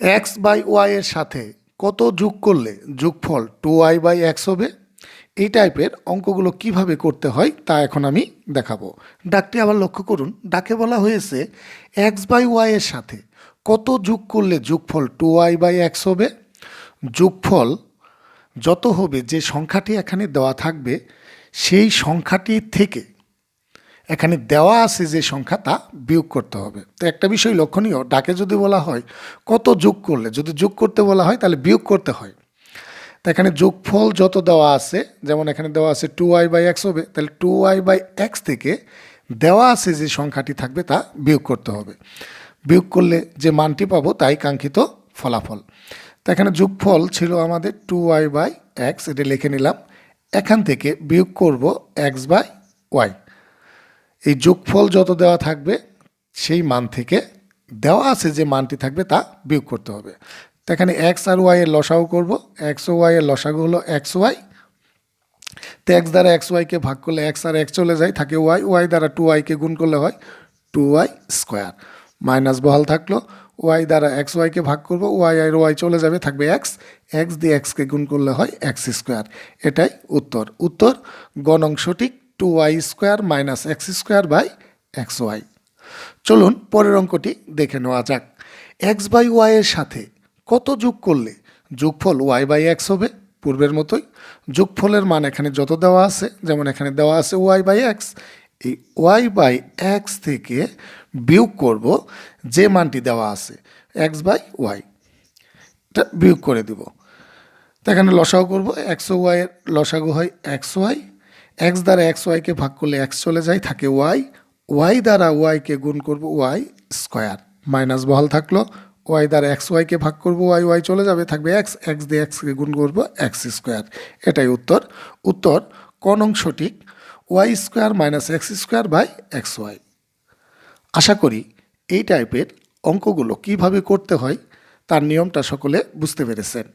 X by Y এর সাথে কত যোগ করলে যোগফল টু ওয়াই বাই এক্স হবে? এই টাইপের অঙ্কগুলো কীভাবে করতে হয় তা এখন আমি দেখাবো। ডাকটি আবার লক্ষ্য করুন। ডাকে বলা হয়েছে এক্স বাই ওয়াইয়ের সাথে কত যোগ করলে যোগফল টু ওয়াই বাই এক্স হবে? যোগফল যত হবে যে সংখ্যাটি এখানে দেওয়া থাকবে, সেই সংখ্যাটি থেকে এখানে দেওয়া আছে যে সংখ্যা, তা বিয়োগ করতে হবে। তো একটা বিষয় লক্ষণীয়, ডাকে যদি বলা হয়, কত যোগ করলে? যদি যোগ করতে বলা হয়, তাহলে বিয়োগ করতে হয়। তো এখানে যোগফল যত দেওয়া আছে, যেমন এখানে দেওয়া আছে টু ওয়াই বাই এক্স হবে, তাহলে টু ওয়াই বাই এক্স থেকে দেওয়া আছে যে সংখ্যাটি থাকবে, তা বিয়োগ করতে হবে। বিয়োগ করলে যে মানটি পাবো, তাই কাঙ্ক্ষিত ফলাফল। তো এখানে যোগফল ছিল আমাদের টু ওয়াই বাই এক্স এটা লিখে নিলাম। এখান থেকে বিয়োগ করব এক্স বাই ওয়াই এই যোগফল যত দেওয়া থাকবে, সেই মান থেকে দেওয়া আছে যে মানটি থাকবে তা বিয়োগ করতে হবে। তো এখানে এক্স আর ওয়াই এর করব। এক্স ও ওয়াই এর লসাগু হলো এক্স ওয়াই তো এক্স দ্বারা এক্স ওয়াইকে ভাগ করলে এক্স আর এক্স চলে যায়, থাকে ওয়াই ওয়াই দ্বারা টু ওয়াইকে গুণ করলে হয় টু ওয়াই স্কোয়ার মাইনাস বহাল থাকল। ওয়াই দ্বারা এক্স ওয়াইকে ভাগ করব। ওয়াই আর ওয়াই চলে যাবে, থাকবে এক্স এক্স দিয়ে এক্সকে গুণ করলে হয় এক্স স্কোয়ার এটাই উত্তর। উত্তর গণং সঠিক two Y square minus X square by X Y চলুন পরের অঙ্কটি দেখে নেওয়া যাক। এক্স বাই ওয়াইয়ের সাথে কত যোগ করলে যোগফল ওয়াই বাই এক্স হবে? পূর্বের মতোই। যোগফলের মান এখানে যত দেওয়া আছে, যেমন এখানে দেওয়া আছে ওয়াই বাই এক্স এই ওয়াই বাই এক্স থেকে বিয়োগ করব যে মানটি দেওয়া আছে এক্স বাই ওয়াই এটা বিয়োগ করে দিব। তো এখানে লসাগু করব একশো ওয়াইয়ের লসাগু হয় এক্স ওয়াই এক্স দ্বারা এক্স ওয়াইকে ভাগ করলে এক্স চলে যায়, থাকে ওয়াই। ওয়াই দ্বারা ওয়াইকে গুণ করব ওয়াই স্কোয়ার। মাইনাস বহাল থাকল, ওয়াই দ্বারা এক্স ওয়াইকে ভাগ করব ওয়াই ওয়াই চলে যাবে, থাকবে এক্স। এক্স দিয়ে এক্সকে গুণ করব এক্স স্কোয়ার। এটাই উত্তর। উত্তর ক নং সঠিক Y square minus X square by X Y. আশা করি এই টাইপের অঙ্কগুলো কীভাবে করতে হয় তার নিয়মটা সকলে বুঝতে পেরেছেন।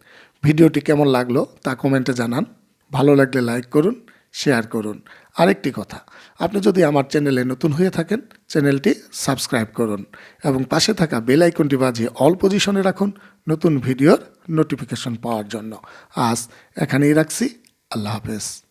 ভিডিওটি কেমন লাগল তা কমেন্টে জানান। ভালো লাগলে লাইক করুন। শেয়ার করুন। আরেকটি কথা, আপনি যদি আমার চ্যানেলে নতুন হয়ে থাকেন, চ্যানেলটি সাবস্ক্রাইব করুন এবং পাশে থাকা বেল আইকনটি বাজিয়ে অল পজিশনে রাখুন নতুন ভিডিওর নোটিফিকেশন পাওয়ার জন্য। আজ এখানেই রাখছি। আল্লাহ হাফেজ।